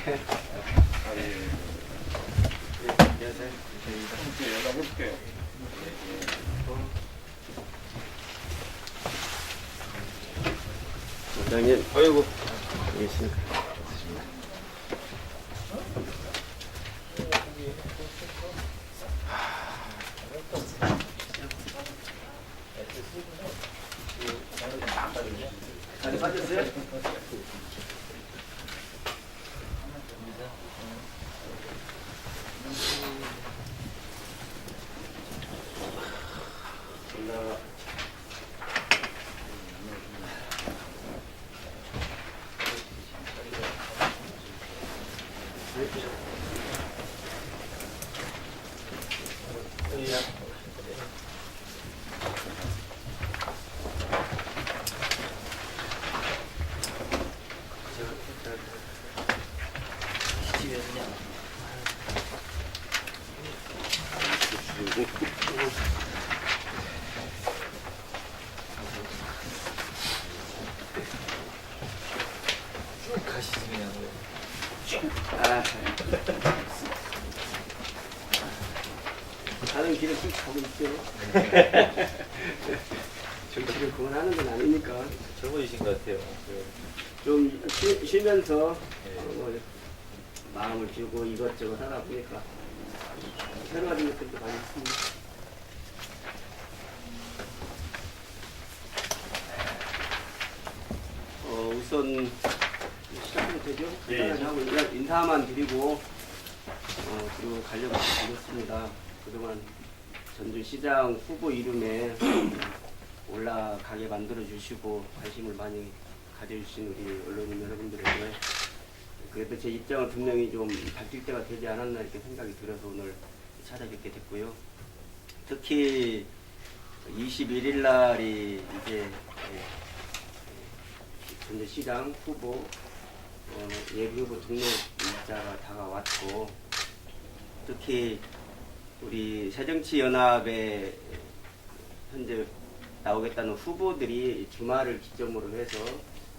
연락해 볼게요. 원장님, 아이고, 알겠습니다. 잘 빠졌어요? 올라가. 가시지 그냥. 아. 가는 길을 쭉 가고 있죠. 정치를 그만하는 건 아니니까 젊어지신 것 같아요. 좀 쉬, 쉬면서 네. 어, 뭐 마음을 비우고 이것저것 하다 보니까 새로 가진 것들도 많이 있습니다. 어, 우선 시작해도 되죠? 예, 간단하게 하고 인사만 드리고 어, 그리고 가려고 드렸습니다. 그동안 전주시장 후보 이름에 올라가게 만들어 주시고 관심을 많이 가져주신 우리 언론인 여러분들에게 그래도 제 입장을 분명히 좀 밝힐 때가 되지 않았나 이렇게 생각이 들어서 오늘 찾아뵙게 됐고요. 특히 21일 날이 이제 예, 전주시장 후보 어, 예비후보 등록 일자가 다가왔고 특히 우리 새정치연합에 현재 나오겠다는 후보들이 주말을 기점으로 해서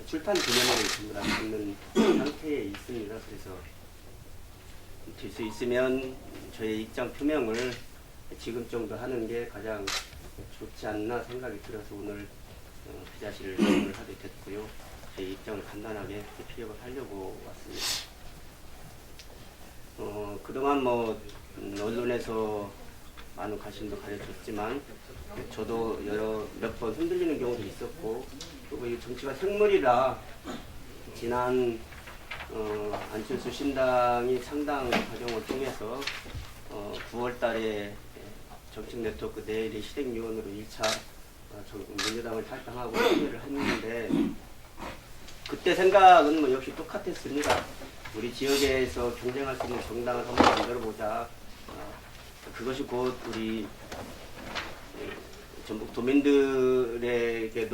출판 기념회를 다 받는 상태에 있습니다. 그래서 될수 있으면 저의 입장 표명을 지금 정도 하는 게 가장 좋지 않나 생각이 들어서 오늘 어, 그 자리를 오늘 하게 됐고요. 제 입장을 간단하게 피력을 하려고 왔습니다. 어, 그동안 뭐 음, 언론에서 많은 관심도 가져줬지만 저도 여러 몇 번 흔들리는 경우도 있었고 그리고 이 정치가 생물이라 지난 어, 안철수 신당이 상당 과정을 통해서 어, 9월 달에 정책 네트워크 내일의 실행위원으로 1차 어, 정- 민주당을 탈당하고 참여를 했는데 그때 생각은 뭐 역시 똑같았습니다. 우리 지역에서 경쟁할 수 있는 정당을 한번 만들어보자. 어, 그것이 곧 우리 예, 전북 도민들에게도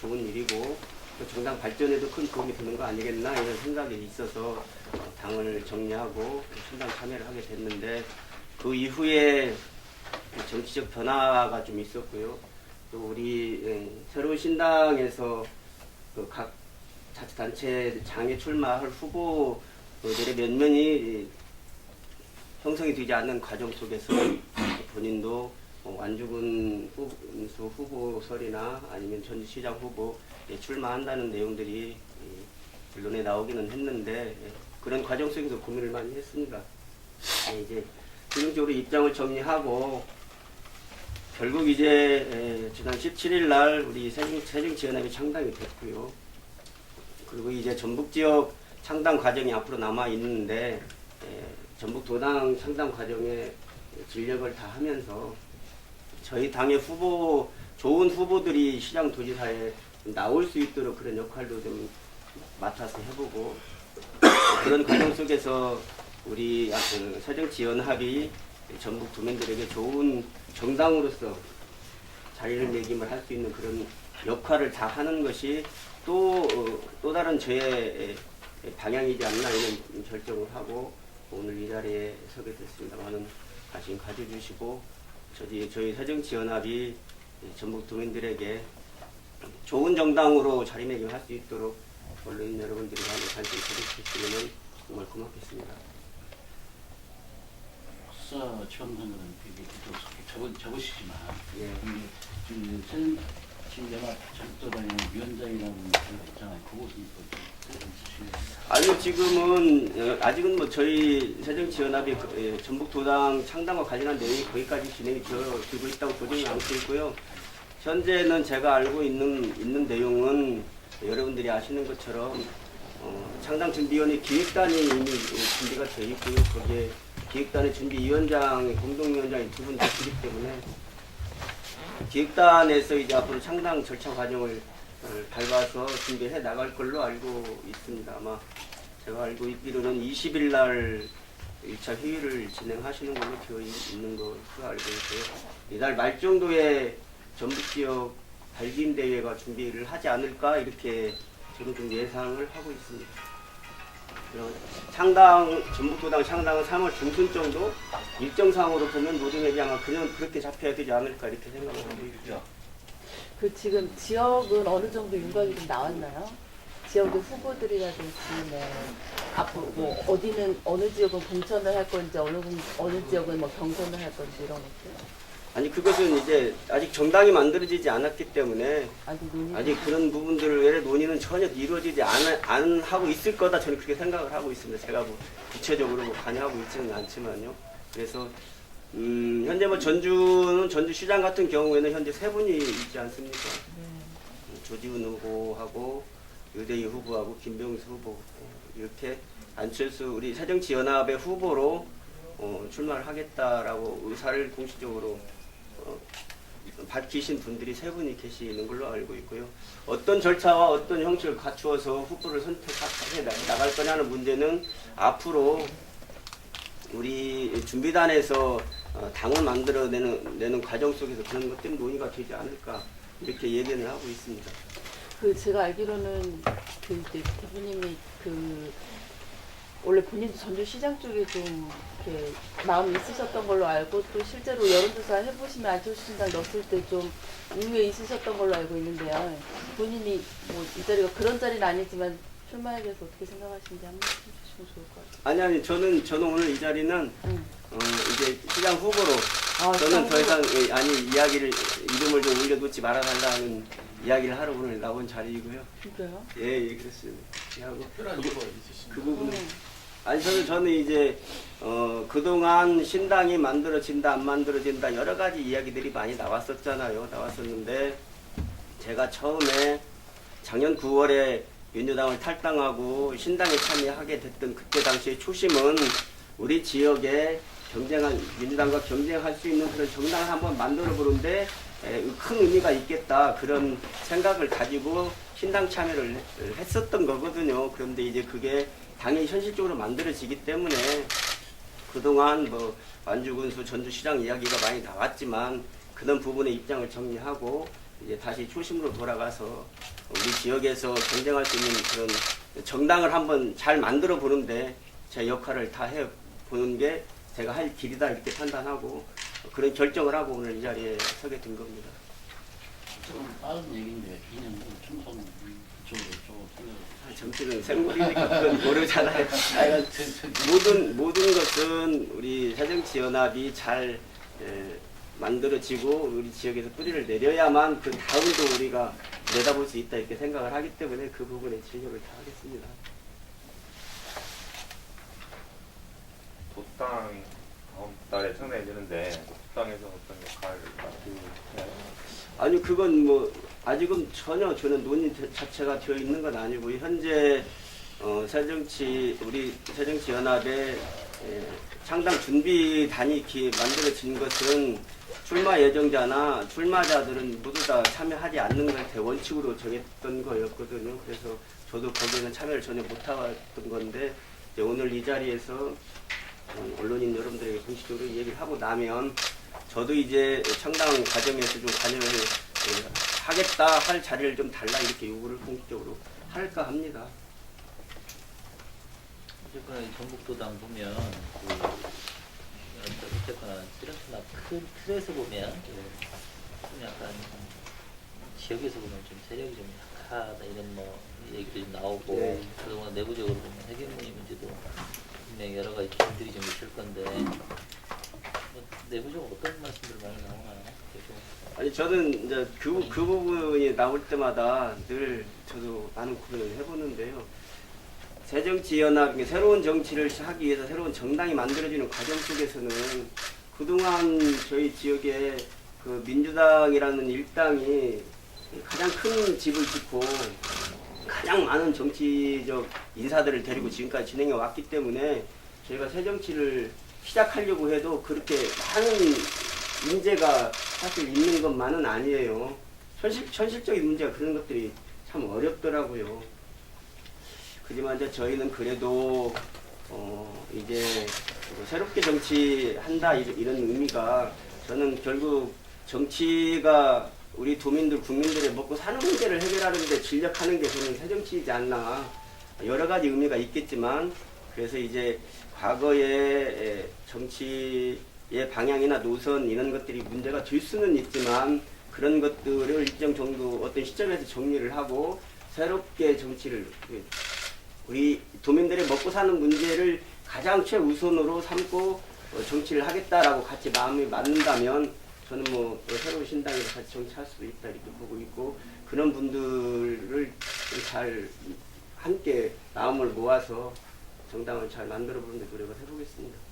좋은 일이고 또 정당 발전에도 큰 도움이 되는 거 아니겠나 이런 생각이 있어서 어, 당을 정리하고 신당 참여를 하게 됐는데 그 이후에 정치적 변화가 좀 있었고요. 또 우리 예, 새로운 신당에서 그각 자치단체 장에 출마할 후보들의 몇 면이 형성이 되지 않는 과정 속에서 본인도 어, 완주군 후보, 후보설이나 아니면 전주시장 후보 에 출마한다는 내용들이 이, 언론에 나오기는 했는데 예, 그런 과정 속에서 고민을 많이 했습니다. 예, 이제 최종적으로 입장을 정리하고 결국 이제 에, 지난 17일 날 우리 세정, 세정지연합이 창당이 됐고요. 그리고 이제 전북 지역 창당 과정이 앞으로 남아 있는데 에, 전북 도당 창당 과정에 진력을 다 하면서 저희 당의 후보 좋은 후보들이 시장 도지사에 나올 수 있도록 그런 역할도 좀 맡아서 해보고 그런 과정 속에서 우리 그 새정치 연합이 전북 도민들에게 좋은 정당으로서 자리를 매김을 할 수 있는 그런 역할을 다 하는 것이 또, 어, 또 다른 저의 방향이지 않나 이런 결정을 하고 오늘 이 자리에 서게 됐습니다. 많은 관심 가져주시고 저희, 저희 새정치연합이 전북 도민들에게 좋은 정당으로 자리매김할 수 있도록 언론인 여러분들이 많은 관심 가져주시면 정말 고맙겠습니다. 수사 지원금은 비비 적은 적으시지만 예. 근데 지금 sen 지금 내가 적도단의 위원장이라는 자리가 있잖아요. 주시면 아니요, 지금은 어, 아직은 뭐 저희 새정치연합이 그, 예, 전북도당 창당과 관련한 내용이 거기까지 진행이 되고 있다고 보지는 않고 있고요. 현재는 제가 알고 있는 있는 내용은 여러분들이 아시는 것처럼 어, 창당 준비위원회 기획단이 이미 준비가 되어 있고요. 거기에 기획단의 준비위원장, 공동위원장이 두분 계시기 때문에 기획단에서 이제 앞으로 창당 절차 과정을 어, 밟아서 준비해 나갈 걸로 알고 있습니다. 아마 제가 알고 있기로는 20일 날 1차 회의를 진행하시는 걸로 되어 있- 있는 것으로 알고 있고요. 이달 말 정도에 전북 지역 발김 대회가 준비를 하지 않을까 이렇게 저는 좀 예상을 하고 있습니다. 창당 전북도당 창당은 3월 중순 정도 일정 상으로 보면 노동협이 아마 그냥 그렇게 잡혀야 되지 않을까 이렇게 생각을 하고 있죠. 그 지금 지역은 어느 정도 윤곽이 좀 나왔나요? 지역의 후보들이라든지 뭐 앞으로 뭐 어디는 어느 지역은 공천을 할 건지 어느 공- 어느 지역은 뭐 경선을 할 건지 이런 것들 아니 그것은 이제 아직 정당이 만들어지지 않았기 때문에 아직 논의 아직 그런 부분들을 외에 논의는 전혀 이루어지지 않, 안 하고 있을 거다 저는 그렇게 생각을 하고 있습니다. 제가 뭐 구체적으로 뭐 관여하고 있지는 않지만요. 그래서 음, 현재 뭐 전주는 전주시장 같은 경우에는 현재 세 분이 있지 않습니까? 음, 조지훈 후보하고 의대희 후보하고 김병수 후보 어, 이렇게 안철수 우리 새정치연합의 후보로 어, 출마를 하겠다라고 의사를 공식적으로 어, 밝히신 분들이 세 분이 계시는 걸로 알고 있고요. 어떤 절차와 어떤 형식을 갖추어서 후보를 선택해 나- 나갈 거냐는 문제는 앞으로 우리 준비단에서 어, 당을 만들어내는 내는 과정 속에서 그런 것들이 논의가 되지 않을까 이렇게 예견을 하고 있습니다. 그 제가 알기로는 그 대표님이 그 원래 본인도 전주시장 쪽에 좀 이렇게 마음이 있으셨던 걸로 알고 또 실제로 여론조사 해보시면 안철수 신당 넣었을 때좀 의외 있으셨던 걸로 알고 있는데요. 본인이 뭐 이 자리가 그런 자리는 아니지만 출마에 대해서 어떻게 생각하시는지 한 말씀 주시면 좋을 것 같아요. 아니 아니 저는 저는 오늘 이 자리는 응. 어, 이제 시장 후보로 아, 저는 더 시장 이상 예, 아니 이야기를 이름을 좀 올려놓지 말아달라는 이야기를 하러 오늘 나온 자리이고요. 진짜요? 예, 예 그렇습니다. 하고 특별한 이유가 있으신가요? 그 부분은 응. 아니 저는 저는 이제 어, 그동안 신당이 만들어진다 안 만들어진다 여러 가지 이야기들이 많이 나왔었잖아요. 나왔었는데 제가 처음에 작년 9월에 민주당을 탈당하고 신당에 참여하게 됐던 그때 당시의 초심은 우리 지역에 경쟁한 민주당과 경쟁할 수 있는 그런 정당을 한번 만들어 보는데 에, 큰 의미가 있겠다 그런 생각을 가지고 신당 참여를 했- 했었던 거거든요. 그런데 이제 그게 당연히 현실적으로 만들어지기 때문에 그동안 뭐 완주군수 전주시장 이야기가 많이 나왔지만 그런 부분의 입장을 정리하고 이제 다시 초심으로 돌아가서 우리 지역에서 경쟁할 수 있는 그런 정당을 한번 잘 만들어 보는데 제 역할을 다 해 보는 게 제가 할 길이다 이렇게 판단하고 그런 결정을 하고 오늘 이 자리에 서게 된 겁니다. 좀 빠른 얘기인데 2년 후 총선 정치는 생물이니까 그건 모르잖아요. 모든 모든 것은 우리 새정치 연합이 잘 에, 만들어지고 우리 지역에서 뿌리를 내려야만 그 다음도 우리가 내다볼 수 있다 이렇게 생각을 하기 때문에 그 부분에 진력을 다하겠습니다. 도당 다음 달에 청내 열리는데 도당에서 어떤 역할을 있나요? 아니 그건 뭐 아직은 전혀 저는 논의 자- 자체가 되어 있는 건 아니고 현재 어, 새정치 우리 새정치 연합의 에, 창당 준비단이 이렇게 만들어진 것은 출마 예정자나 출마자들은 모두 다 참여하지 않는 걸 대원칙으로 정했던 거였거든요. 그래서 저도 거기에는 참여를 전혀 못하던 건데 오늘 이 자리에서 어, 언론인 여러분들에게 공식적으로 얘기를 하고 나면 저도 이제 창당 과정에서 좀 관여를 예, 하겠다 할 자리를 좀 달라 이렇게 요구를 공식적으로 할까 합니다. 어쨌거나 이 전북도당 보면 그 어쨌거나 이렇게나 큰 틀에서 보면 좀 약간 지역에서 보면 좀 세력이 좀 약한 하다 이런 뭐 얘기도 좀 나오고 네. 그동안 내부적으로 보면 해경문의 문제도 분명히 여러 가지 기준들이 좀 있을 건데 뭐 내부적으로 어떤 말씀들 많이 나오나요? 좀 아니 저는 이제 그, 그 부분이 나올 때마다 늘 저도 많은 고민을 해보는데요. 새정치연합, 새로운 정치를 하기 위해서 새로운 정당이 만들어지는 과정 속에서는 그동안 저희 지역에 그 민주당이라는 일당이 가장 큰 집을 짓고 가장 많은 정치적 인사들을 데리고 지금까지 진행해 왔기 때문에 저희가 새 정치를 시작하려고 해도 그렇게 많은 문제가 사실 있는 것만은 아니에요. 현실, 현실적인 문제가 그런 것들이 참 어렵더라고요. 하지만 이제 저희는 그래도 어 이제 새롭게 정치한다 이- 이런 의미가 저는 결국 정치가 우리 도민들 국민들의 먹고 사는 문제를 해결하는데 진력하는 게 저는 새 정치이지 않나 여러 가지 의미가 있겠지만 그래서 이제 과거의 정치 의 방향이나 노선 이런 것들이 문제가 될 수는 있지만 그런 것들을 일정 정도 어떤 시점에서 정리를 하고 새롭게 정치를 우리 도민들의 먹고 사는 문제를 가장 최우선으로 삼고 어, 정치를 하겠다라고 같이 마음이 맞는다면 저는 뭐 어, 새로운 신당에서 같이 정치할 수도 있다 이렇게 보고 있고 그런 분들을 잘 함께 마음을 모아서 정당을 잘 만들어 보는데 노력을 해보겠습니다.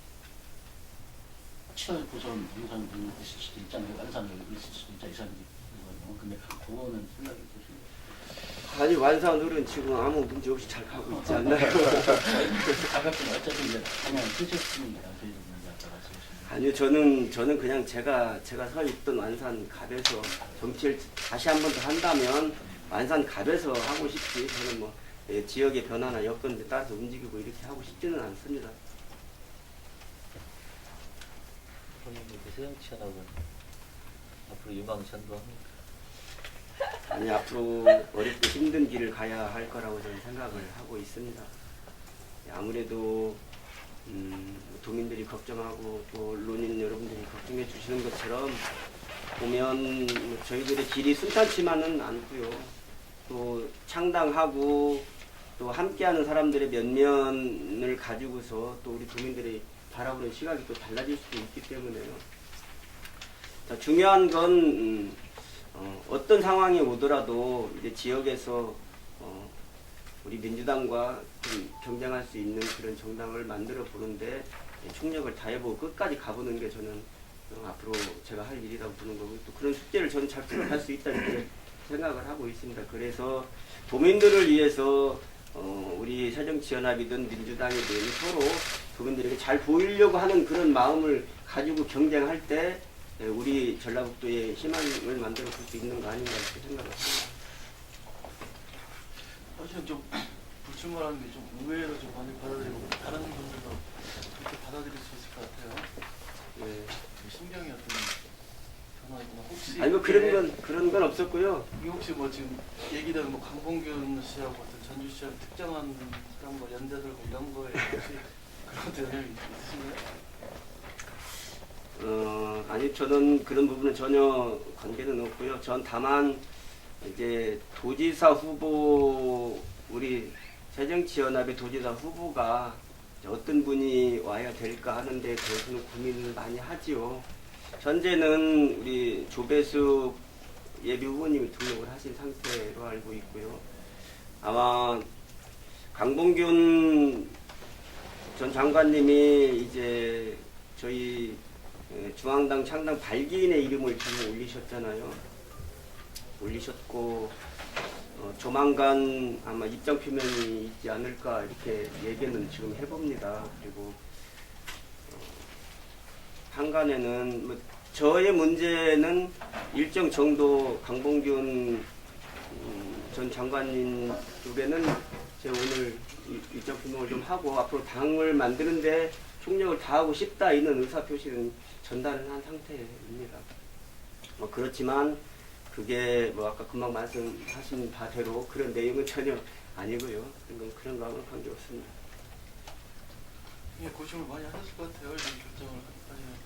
7월 고선 영상 있을 수도 있잖아요. 완산을 있을 수도 있자 이사님 이거는. 근데 그거는 생각이 드시나요? 아니 완산으로는 지금 아무 문제 없이 잘 가고 있지 않나요? 가볍게 어차피 이제 그냥 쓰셨으니까 저희도 이제 아까 말씀하신 아니요, 저는 저는 그냥 제가 제가 서 있던 완산 갑에서 정치를 다시 한 번 더 한다면 완산 갑에서 하고 싶지. 저는 뭐 예, 지역의 변화나 여건에 따라서 움직이고 이렇게 하고 싶지는 않습니다. 이제 새정치연합은 앞으로 유망 전도합니까? 아니 앞으로 어렵고 힘든 길을 가야 할 거라고 저는 생각을 하고 있습니다. 예, 아무래도 음, 도민들이 걱정하고 또 언론인 여러분들이 걱정해 주시는 것처럼 보면 뭐 저희들의 길이 순탄치만은 않고요. 또 창당하고 또 함께하는 사람들의 면면을 가지고서 또 우리 도민들이 바라보는 시각이 또 달라질 수도 있기 때문에요. 자, 중요한 건 음, 어, 어떤 상황이 오더라도 이제 지역에서 어, 우리 민주당과 좀 경쟁할 수 있는 그런 정당을 만들어 보는데 총력을 다해보고 끝까지 가보는 게 저는 어, 앞으로 제가 할 일이라고 보는 거고 또 그런 숙제를 저는 잘 풀어갈 수 있다 이렇게 생각을 하고 있습니다. 그래서 도민들을 위해서 어, 우리 새정치연합이든 민주당이든 서로 도민들에게 잘 보이려고 하는 그런 마음을 가지고 경쟁할 때 예, 우리 전라북도의 희망을 만들어 볼 수 있는 거 아닌가 이렇게 생각을 합니다. 사실 좀 불출마라는 게 좀 의외로 좀 많이 받아들이고 다른 분들도 그렇게 받아들일 수 있을 것 같아요. 예. 좀 신경이 어떤 변화 있구나. 혹시 아니 뭐 그런 건 그런 건 없었고요. 이게 혹시 뭐 지금 얘기되는 뭐 강봉균 씨하고 전주 씨하고 특정한 그런 거 연대들 뭐 이런 거에 그런 영향이 있으신가요? 어, 아니 저는 그런 부분은 전혀 관계는 없고요. 전 다만 이제 도지사 후보 우리 새정치연합의 도지사 후보가 어떤 분이 와야 될까 하는데 대해서는 고민을 많이 하지요. 현재는 우리 조배숙 예비 후보님이 등록을 하신 상태로 알고 있고요. 아마 강봉균 전 장관님이 이제 저희 예, 중앙당 창당 발기인의 이름을 지금 올리셨잖아요. 올리셨고 어, 조만간 아마 입장 표명이 있지 않을까 이렇게 얘기는 지금 해봅니다. 그리고 어, 한간에는 뭐 저의 문제는 일정 정도 강봉균 음, 전 장관님 쪽에는 제가 오늘 이- 일정 표명을 좀 하고 앞으로 당을 만드는데 총력을 다하고 싶다 이런 의사 표시는 전달을 한 상태입니다. 뭐 그렇지만 그게 뭐 아까 금방 말씀하신 바대로 그런 내용은 전혀 아니고요. 그런 건 그런 거하고는 관계 없습니다. 예, 고심을 많이 하셨을 것 같아요. 이런 결정을 하시면.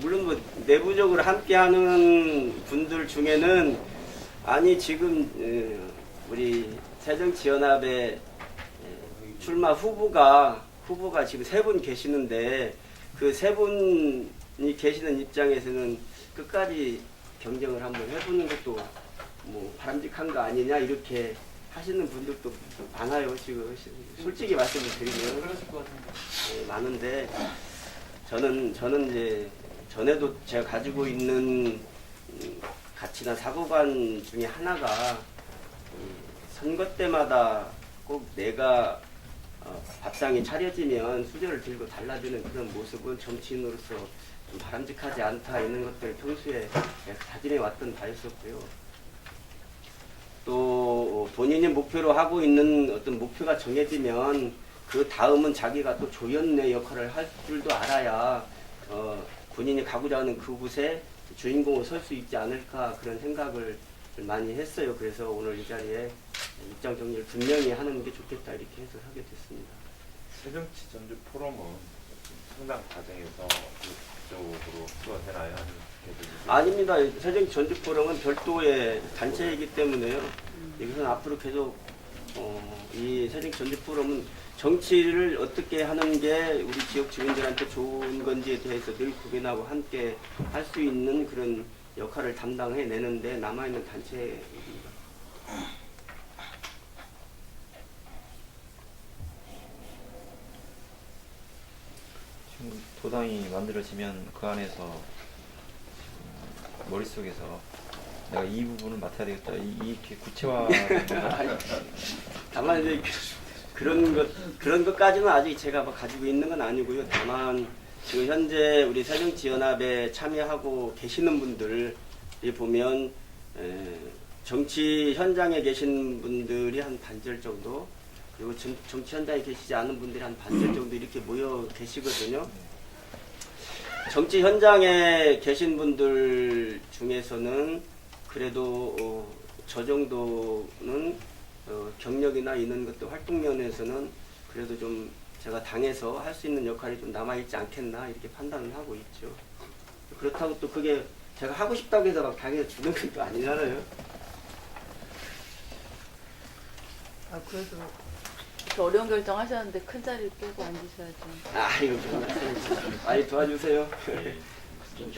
물론 뭐 내부적으로 함께하는 분들 중에는 아니 지금 어, 우리 새정치연합의 에, 출마 후보가 후보가 지금 세 분 계시는데 그 세 분이 계시는 입장에서는 끝까지 경쟁을 한번 해보는 것도 뭐 바람직한 거 아니냐 이렇게 하시는 분들도 많아요 지금 솔직히 말씀을 드리면. 예, 많은데 저는 저는 이제 전에도 제가 가지고 있는 음, 가치나 사고관 중에 하나가 이 선거 때마다 꼭 내가 어, 밥상이 차려지면 수저를 들고 달라드는 그런 모습은 정치인으로서 좀 바람직하지 않다 이런 것들 평소에 다짐해 왔던 바였었고요. 또 본인이 목표로 하고 있는 어떤 목표가 정해지면 그 다음은 자기가 또 조연의 역할을 할 줄도 알아야 어, 본인이 가고자 하는 그곳에 주인공으로 설수 있지 않을까 그런 생각을 많이 했어요. 그래서 오늘 이 자리에 입장 정리를 분명히 하는 게 좋겠다 이렇게 해서 하게 됐습니다. 새정치 전주 포럼은 상당 과정에서 적극적으로 수가 되나요? 아니면 계속 아닙니다. 세정 전주 포럼은 별도의 단체이기 때문에요. 여기서는 앞으로 계속 어, 이 세정 전주 포럼은 정치를 어떻게 하는 게 우리 지역 주민들한테 좋은 건지에 대해서 늘 고민하고 함께 할 수 있는 그런 역할을 담당해 내는데 남아있는 단체입니다. 지금 도당이 만들어지면 그 안에서 음, 머릿속에서 내가 이 부분을 맡아야 되겠다. 이, 이렇게 구체화 다만 이제 그런 것 그런 것까지는 아직 제가 뭐 가지고 있는 건 아니고요. 다만 지금 현재 우리 새정치연합에 참여하고 계시는 분들이 보면 에, 정치 현장에 계신 분들이 한 반절 정도 그리고 정, 정치 현장에 계시지 않은 분들이 한 반절 정도 이렇게 모여 계시거든요. 정치 현장에 계신 분들 중에서는 그래도 어, 저 정도는 어, 경력이나 이런 것도 활동 면에서는 그래도 좀 제가 당에서 할 수 있는 역할이 좀 남아있지 않겠나 이렇게 판단을 하고 있죠. 그렇다고 또 그게 제가 하고 싶다고 해서 막 당에서 주는 것도 아니잖아요. 아 그래도 이렇게 어려운 결정 하셨는데 큰 자리를 빼고 앉으셔야죠. 아 이거 좀 많이 도와주세요. 좀.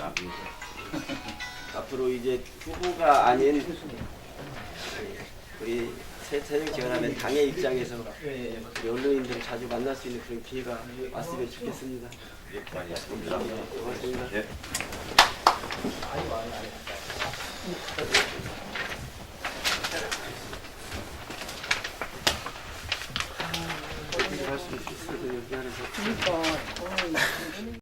앞으로 이제 후보가 아닌 우리 새정치연합의 당의 입장에서 우리 언론인들을 자주 만날 수 있는 그런 기회가 왔으면 좋겠습니다. 많이 했습니다. 고맙습니다. 예. 할수 있어요. 여기 안에서. 그러니까